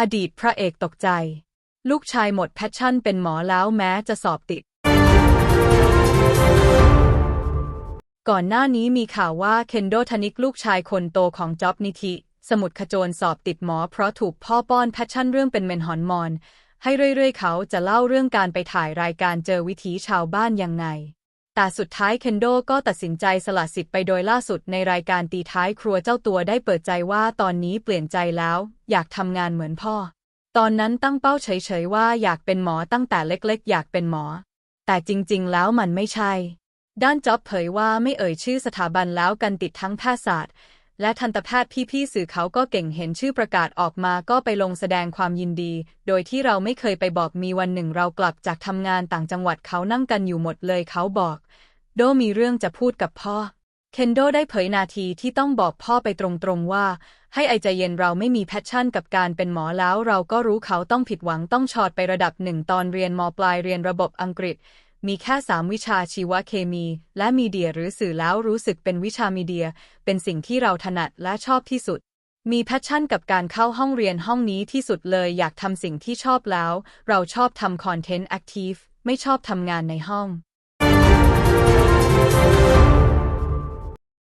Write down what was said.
อดีตพระเอกตกใจ ลูกชายหมดแพชชั่นเป็นหมอแล้วแม้จะสอบติด ก่อนหน้านี้มีข่าวว่าเคนโดธนิกลูกชายคนโตของจ็อบนิธิ สมุดขจรสอบติดหมอเพราะถูกพ่อป้อนแพชชั่นเรื่องเป็นเมนหอนมอน ให้เรื่อยๆเขาจะเล่าเรื่องการไปถ่ายรายการเจอวิถีชาวบ้านยังไง แต่สุดท้ายเคนโดก็ตัดสินใจสละสิทธิ์ไปโดยล่าสุดในรายการตีท้ายครัวเจ้าตัวได้เปิดใจว่าตอนนี้เปลี่ยนใจแล้ว อยากทำงานเหมือนพ่อ ตอนนั้นตั้งเป้าเฉยๆว่าอยากเป็นหมอตั้งแต่เล็กๆ อยากเป็นหมอ แต่จริงๆ แล้วมันไม่ใช่ ด้านจ็อบเผยว่าไม่เอ่ยชื่อสถาบันแล้วกันติดทั้งแพทยศาสตร์ และทันตแพทย์พี่ๆสื่อเขาก็เก่งเห็นชื่อประกาศออกมาก็ไปลงแสดงความยินดี โดยที่เราไม่เคยไปบอกมีวันหนึ่งเรากลับจากทำงานต่างจังหวัดเขานั่งกันอยู่หมดเลยเขาบอก โดมีเรื่องจะพูดกับพ่อ เคนโดได้เผยนาทีที่ต้องบอกพ่อไปตรงๆว่า ให้ไอใจเย็นเราไม่มีแพชชั่นกับการเป็นหมอแล้ว เราก็รู้เขาต้องผิดหวังต้องชอดไประดับหนึ่งตอนเรียนมปลายเรียนระบบอังกฤษ มีแค่สามวิชาชีวเคมี และมีเดียหรือสื่อแล้วรู้สึกเป็นวิชามีเดีย เป็นสิ่งที่เราถนัดและชอบที่สุด มีแพชชั่นกับการเข้าห้องเรียนห้องนี้ที่สุดเลยอยากทำสิ่งที่ชอบแล้ว เราชอบทำคอนเทนต์แอคทีฟไม่ชอบทำงานในห้อง